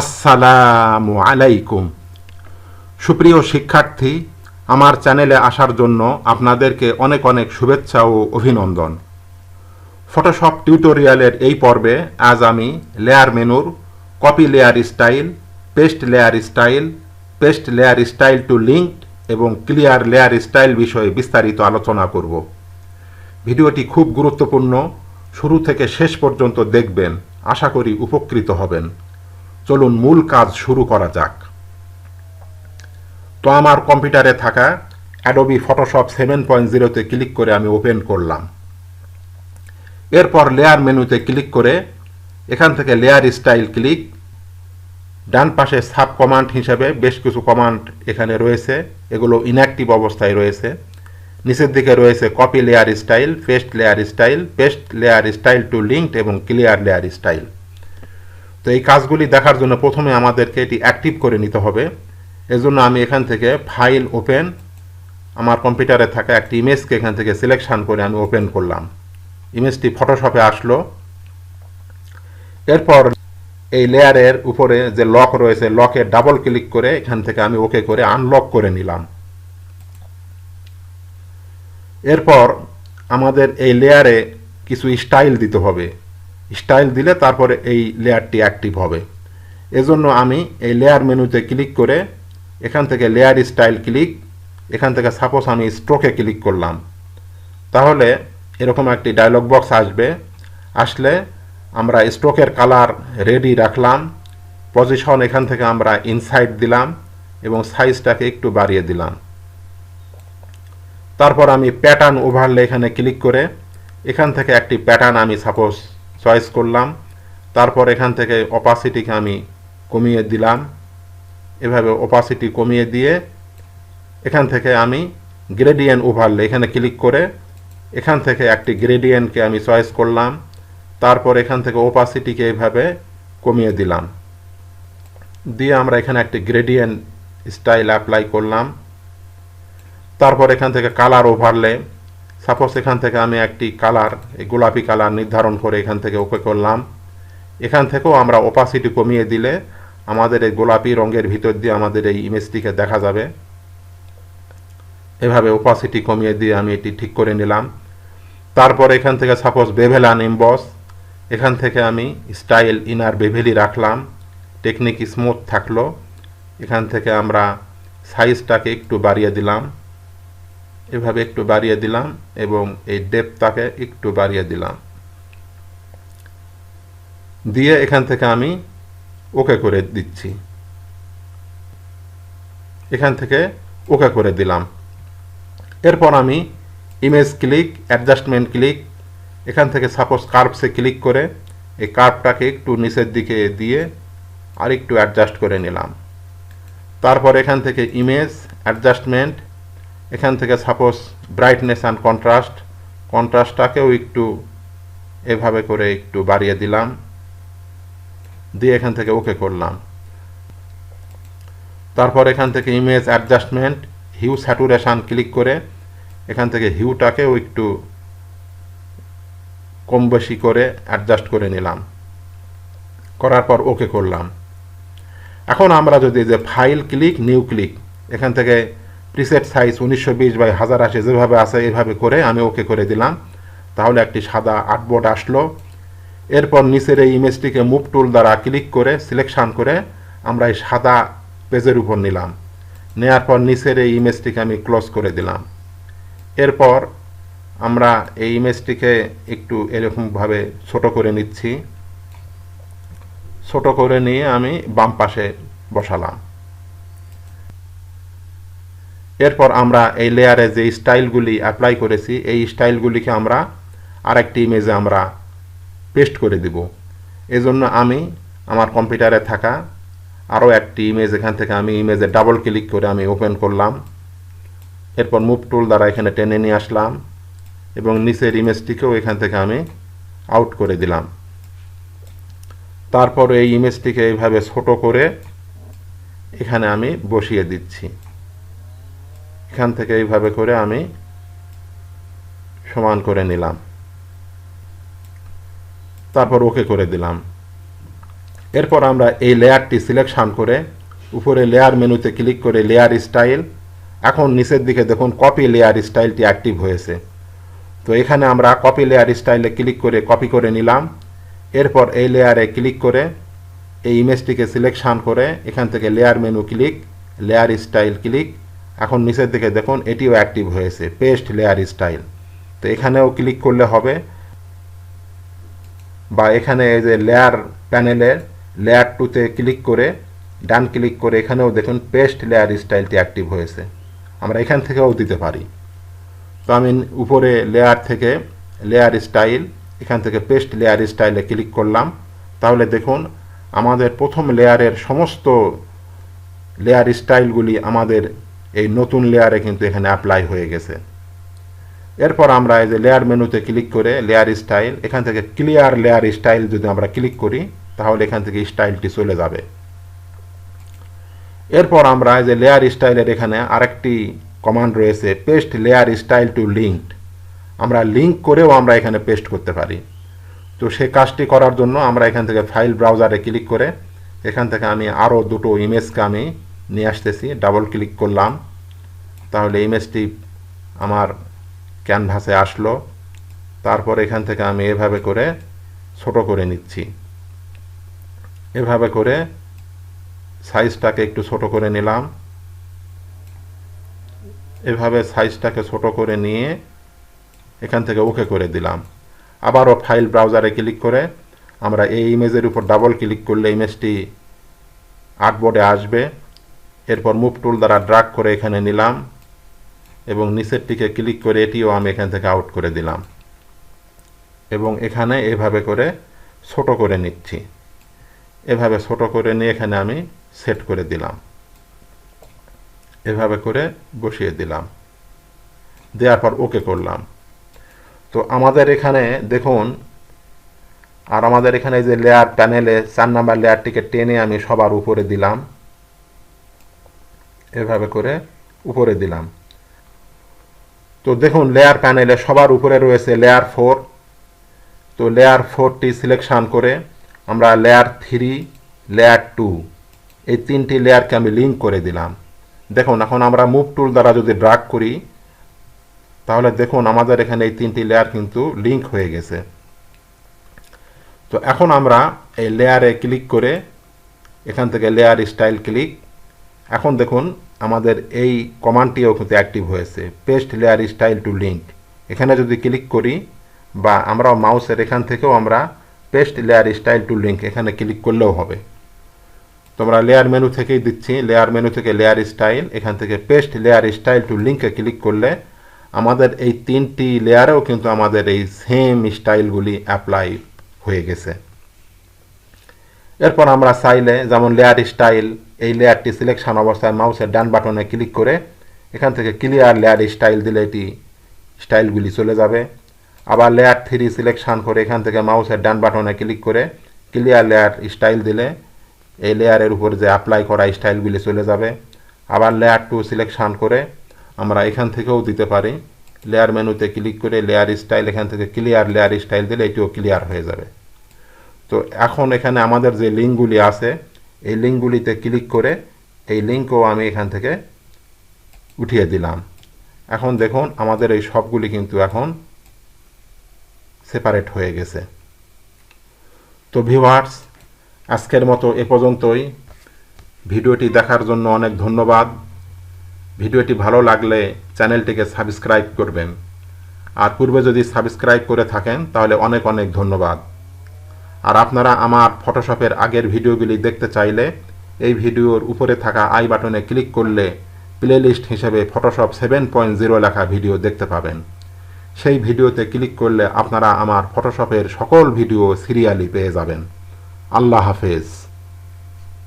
আসসালামু আলাইকুম। সুপ্রিয় শিক্ষার্থী, আমার চ্যানেলে আসার জন্য আপনাদেরকে অনেক অনেক শুভেচ্ছা ও অভিনন্দন। ফটোশপ টিউটোরিয়ালের এই পর্বে আজ আমি লেয়ার মেনুর copy layer style paste layer style paste layer style to link এবং ক্লিয়ার লেয়ার স্টাইল বিষয়ে বিস্তারিত আলোচনা করব। ভিডিওটি খুব গুরুত্বপূর্ণ। শুরু থেকে শেষ পর্যন্ত দেখবেন। আশা করি উপকৃত হবেন। চলুন মূল কাজ শুরু করা যাক। তো আমার কম্পিউটারে থাকা অ্যাডোবি ফটোশপ সেভেন পয়েন্ট জিরোতে ক্লিক করে আমি ওপেন করলাম। এরপর লেয়ার মেনুতে ক্লিক করে এখান থেকে লেয়ার স্টাইল ক্লিক ডান পাশে সাব কমান্ড হিসেবে বেশ কিছু কমান্ড এখানে রয়েছে, এগুলো ইনঅ্যাক্টিভ অবস্থায় রয়েছে। নিচের দিকে রয়েছে copy layer style paste layer style paste layer style to linked এবং ক্লিয়ার লেয়ার স্টাইল তো এই কাজগুলি দেখার জন্য প্রথমে আমাদেরকে এটি অ্যাক্টিভ করে নিতে হবে। এজন্য আমি এখান থেকে ফাইল ওপেন, আমার কম্পিউটারে থাকা একটি ইমেজকে এখান থেকে সিলেকশন করে আমি ওপেন করলাম। ইমেজটি ফটোশপে আসলো। এরপর এই লেয়ারের উপরে যে লক রয়েছে, লকে ডাবল ক্লিক করে এখান থেকে আমি ওকে করে আনলক করে নিলাম। এরপর আমাদের এই লেয়ারে কিছু স্টাইল দিতে হবে। স্টাইল দিলে তারপরে এই লেয়ারটি অ্যাক্টিভ হবে। এজন্য আমি এই লেয়ার মেনুতে ক্লিক করে এখান থেকে লেয়ার স্টাইল ক্লিক, এখান থেকে সাপোজ আমি স্ট্রোকে ক্লিক করলাম। তাহলে এরকম একটি ডায়লগ বক্স আসবে। আসলে আমরা স্ট্রোকের কালার রেডি রাখলাম পজিশন এখান থেকে আমরা ইনসাইড দিলাম এবং সাইজটাকে একটু বাড়িয়ে দিলাম। তারপর আমি প্যাটার্ন ওভারলে এখানে ক্লিক করে এখান থেকে একটি প্যাটার্ন আমি সাপোজ চয়েস করলাম। তারপর এখান থেকে অপাসিটিকে আমি কমিয়ে দিলাম। এভাবে অপাসিটি কমিয়ে দিয়ে এখান থেকে আমি গ্রেডিয়েন্ট ওভারলে এখানে ক্লিক করে এখান থেকে একটি গ্রেডিয়েন্টকে আমি চয়েস করলাম। তারপর এখান থেকে ওপাসিটিকে এভাবে কমিয়ে দিলাম। দিয়ে আমরা এখানে একটি গ্রেডিয়েন্ট স্টাইল অ্যাপ্লাই করলাম। তারপর এখান থেকে কালার ওভারলে সাপোজ এখান থেকে আমি একটি কালার, এই গোলাপি কালার নির্ধারণ করে এখান থেকে ওকে করলাম। এখান থেকেও আমরা ওপাসিটি কমিয়ে দিলে আমাদের এই গোলাপি রঙের ভিতর দিয়ে আমাদের এই ইমেজটিকে দেখা যাবে। এভাবে ওপাসিটি কমিয়ে দিয়ে আমি এটি ঠিক করে নিলাম। তারপর এখান থেকে সাপোজ বেভেলান ইম্বস এখান থেকে আমি স্টাইল ইনার বেভেলি রাখলাম। টেকনিক স্মুথ থাকল। এখান থেকে আমরা সাইজটাকে একটু বাড়িয়ে দিলাম। এভাবে একটু বাড়িয়ে দিলাম এবং এই ডেপটাকে একটু বাড়িয়ে দিলাম। দিয়ে এখান থেকে আমি ওকে করে দিচ্ছি। এখান থেকে ওকে করে দিলাম। এরপর আমি ইমেজ ক্লিক অ্যাডজাস্টমেন্ট ক্লিক এখান থেকে সাপোজ কার্ভসে ক্লিক করে এই কার্ভটাকে একটু নিচের দিকে দিয়ে আর একটু অ্যাডজাস্ট করে নিলাম। তারপর এখান থেকে ইমেজ অ্যাডজাস্টমেন্ট এখান থেকে সাপোজ ব্রাইটনেস অ্যান্ড কন্ট্রাস্ট কন্ট্রাস্টটাকেও একটু এভাবে করে একটু বাড়িয়ে দিলাম। দিয়ে এখান থেকে ওকে করলাম। তারপর এখান থেকে image adjustment hue saturation click করে এখান থেকে হিউটাকেও একটু কম বেশি করে অ্যাডজাস্ট করে নিলাম। করার পর ওকে করলাম। এখন আমরা যদি যে ফাইল ক্লিক নিউ ক্লিক এখান থেকে প্রিসেট সাইজ উনিশশো বিশ বাই হাজার আশি যেভাবে আছে এভাবে করে আমি ওকে করে দিলাম। তাহলে একটি সাদা আর্টবোর্ড আসলো। এরপর নিচের এই ইমেজটিকে মুভ টুল দ্বারা ক্লিক করে সিলেকশান করে আমরা এই সাদা পেজের উপর নিলাম। নেয়ার পর নিচের এই ইমেজটিকে আমি ক্লোজ করে দিলাম। এরপর আমরা এই ইমেজটিকে একটু এরকমভাবে ছোট করে নিচ্ছি। ছোট করে নিয়ে আমি বাম পাশে বসালাম। এরপর আমরা এই লেয়ারে যে স্টাইলগুলি অ্যাপ্লাই করেছি, এই স্টাইলগুলিকে আমরা আরেকটি ইমেজে আমরা পেস্ট করে দিব। এজন্য আমি আমার কম্পিউটারে থাকা আরও একটি ইমেজ এখান থেকে আমি ইমেজে ডাবল ক্লিক করে আমি ওপেন করলাম। এরপর মুভ টুল দ্বারা এখানে টেনে নিয়ে আসলাম এবং নিচের ইমেজটিকেও এখান থেকে আমি আউট করে দিলাম। তারপর এই ইমেজটিকে এইভাবে ছোট করে এখানে আমি বসিয়ে দিচ্ছি। এখান থেকে এইভাবে করে আমি সমান করে নিলাম। তারপর ওকে করে দিলাম। এরপর আমরা এই লেয়ারটি সিলেকশন করে উপরে লেয়ার মেনুতে ক্লিক করে লেয়ার স্টাইল। এখন নিচের দিকে দেখুন কপি লেয়ার স্টাইলটি অ্যাক্টিভ হয়েছে। তো এখানে আমরা কপি লেয়ার স্টাইলে ক্লিক করে কপি করে নিলাম। এরপর এই লেয়ারে ক্লিক করে এই ইমেজটিকে সিলেকশন করে এখান থেকে layer menu click, layer style click এখন নিচের দিকে দেখুন, এটিও অ্যাক্টিভ হয়েছে পেস্ট লেয়ার স্টাইল তো এখানেও ক্লিক করলে হবে। বা এখানে এই যে লেয়ার প্যানেলের লেয়ার টুতে ক্লিক করে, ডান ক্লিক করে এখানেও দেখুন পেস্ট লেয়ার স্টাইলটি অ্যাক্টিভ হয়েছে। আমরা এখান থেকেও দিতে পারি। তো আমি উপরে লেয়ার থেকে লেয়ার স্টাইল এখান থেকে পেস্ট লেয়ার স্টাইলে ক্লিক করলাম। তাহলে দেখুন, আমাদের প্রথম লেয়ারের সমস্ত লেয়ার স্টাইলগুলি আমাদের এই নতুন লেয়ারে কিন্তু এখানে অ্যাপ্লাই হয়ে গেছে। এরপর আমরা এই যে লেয়ার মেনুতে ক্লিক করে লেয়ার স্টাইল এখান থেকে ক্লিয়ার লেয়ার স্টাইল যদি আমরা ক্লিক করি, তাহলে এখান থেকে স্টাইলটি চলে যাবে। এরপর আমরা এই যে লেয়ার স্টাইলের এখানে আরেকটি কমান্ড রয়েছে paste layer style to linked আমরা লিঙ্ক করেও আমরা এখানে পেস্ট করতে পারি। তো সেই কাজটি করার জন্য আমরা এখান থেকে ফাইল ব্রাউজারে ক্লিক করে, এখান থেকে আমি আরও দুটো ইমেজকে আমি নিয়ে আসতেছি ডাবল ক্লিক করলাম। তাহলে ইমেজটি আমার ক্যানভাসে আসলো। তারপর এখান থেকে আমি এভাবে করে ছোট করে নিচ্ছি। এভাবে করে সাইজটাকে একটু ছোট করে নিলাম। এভাবে সাইজটাকে ছোট করে নিয়ে এখান থেকে ওকে করে দিলাম। আবারও ফাইল ব্রাউজারে ক্লিক করে আমরা এই ইমেজের উপর ডাবল ক্লিক করলে ইমেজটি আর্টবোর্ডে আসবে। এরপর মুভ টুল দ্বারা ড্রাগ করে এখানে নিলাম এবং নিচেরটিকে ক্লিক করে এটিও আমি এখান থেকে আউট করে দিলাম। এবং এখানে এভাবে করে ছোট করে নিচ্ছি। এভাবে ছোট করে নিয়ে এখানে আমি সেট করে দিলাম। এভাবে করে বসিয়ে দিলাম। দেওয়ার পর ওকে করলাম। তো আমাদের এখানে দেখুন, আর আমাদের এখানে যে লেয়ার প্যানেলে চার নাম্বার লেয়ারটিকে টেনে আমি সবার উপরে দিলাম। এভাবে করে উপরে দিলাম। তো দেখুন লেয়ার প্যানেলে সবার উপরে রয়েছে লেয়ার ফোর তো লেয়ার ফোরটি সিলেকশন করে আমরা লেয়ার থ্রি লেয়ার টু এই তিনটি লেয়ারকে আমি লিঙ্ক করে দিলাম। দেখুন, এখন আমরা মুভ টুল দ্বারা যদি ড্রাগ করি, তাহলে দেখুন আমাদের এখানে এই তিনটি লেয়ার কিন্তু লিঙ্ক হয়ে গেছে। তো এখন আমরা এই লেয়ারে ক্লিক করে এখান থেকে লেয়ার স্টাইল ক্লিক এখন দেখুন, আমাদের এই কমান্ডটিও কিন্তু অ্যাক্টিভ হয়েছে। Paste layer style to link এখানে যদি ক্লিক করি, বা আমরা মাউসের এখান থেকেও আমরা paste layer style to link এখানে ক্লিক করলেও হবে। তোমরা লেয়ার মেনু থেকেই দিচ্ছি। লেয়ার মেনু থেকে লেয়ার স্টাইল এখান থেকে পেস্ট লেয়ার স্টাইল টু লিঙ্কে ক্লিক করলে আমাদের এই তিনটি লেয়ারেও কিন্তু আমাদের এই সেম স্টাইলগুলি অ্যাপ্লাই হয়ে গেছে। এরপর আমরা চাইলে যেমন লেয়ার স্টাইল এই লেয়ারটি সিলেকশন অবস্থায় মাউসের ডান বাটনে ক্লিক করে এখান থেকে ক্লিয়ার লেয়ার স্টাইল দিলে এটি স্টাইলগুলি চলে যাবে। আবার লেয়ার থ্রি সিলেকশন করে এখান থেকে মাউসের ডান বাটনে ক্লিক করে ক্লিয়ার লেয়ার স্টাইল দিলে এই লেয়ারের উপর যে অ্যাপ্লাই করা স্টাইলগুলি চলে যাবে। আবার লেয়ার টু সিলেকশন করে আমরা এখান থেকেও দিতে পারি। লেয়ার মেনুতে ক্লিক করে লেয়ার স্টাইল এখান থেকে ক্লিয়ার লেয়ার স্টাইল দিলে এটিও ক্লিয়ার হয়ে যাবে। তো এখন এখানে আমাদের যে লিঙ্কগুলি আছে এই লিঙ্কগুলিতে ক্লিক করে এই লিঙ্কও আমি এখান থেকে উঠিয়ে দিলাম। এখন দেখুন, আমাদের এই সবগুলি কিন্তু এখন সেপারেট হয়ে গেছে। তো ভিউয়ার্স আজকের মতো এ পর্যন্তই। ভিডিওটি দেখার জন্য অনেক ধন্যবাদ। ভিডিওটি ভালো লাগলে চ্যানেলটিকে সাবস্ক্রাইব করবেন। আর পূর্বে যদি সাবস্ক্রাইব করে থাকেন, তাহলে অনেক অনেক ধন্যবাদ। আর আপনারা আমার ফটোশপের আগের ভিডিওগুলি দেখতে চাইলে এই ভিডিওর উপরে থাকা আই বাটনে ক্লিক করলে প্লেলিস্ট হিসেবে ফটোশপ সেভেন পয়েন্ট জিরো লেখা ভিডিও দেখতে পাবেন। সেই ভিডিওতে ক্লিক করলে আপনারা আমার ফটোশপের সকল ভিডিও সিরিয়ালি পেয়ে যাবেন। আল্লাহ হাফেজ।